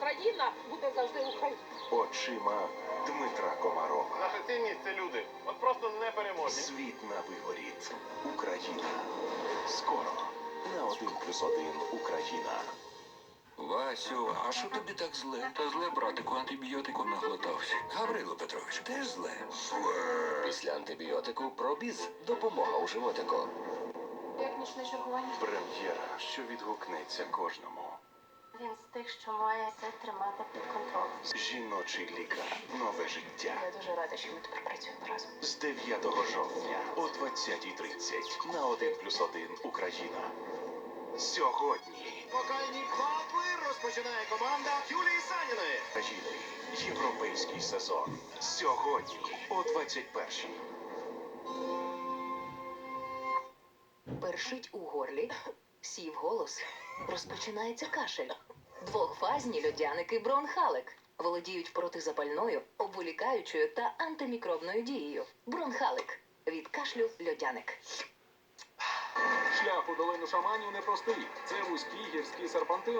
Україна буде завжди Україна. Очима Дмитра Комарова. Наша цінність це люди. От просто непереможні. Світ на виворіт. Україна. Скоро на 1 плюс 1 Україна. Васю, а що тобі так зле? Та зле, братику, антибіотиком наглотався. Гаврило Петрович, теж зле. Після антибіотику пробіз допомога у животику. Як нічне чергування? Прем'єра, що відгукнеться кожному. Він з тих, що має все тримати під контролем. Жіночий лікар. Нове життя. Я дуже рада, що ми тепер працюємо разом. З 9 жовтня о 20.30 на 1 плюс 1 Україна. Сьогодні Вокальні батли розпочинає команда Юлії Саніної. України. Європейський сезон. Сьогодні о 21.00. Першить у горлі, сів голос, розпочинається кашель. Двохфазні льодяники бронхалик володіють протизапальною, обволікаючою та антимікробною дією. Бронхалик від кашлю льодяник. Шлях у долину шаманів непростий. Це вузькі гірські серпантин.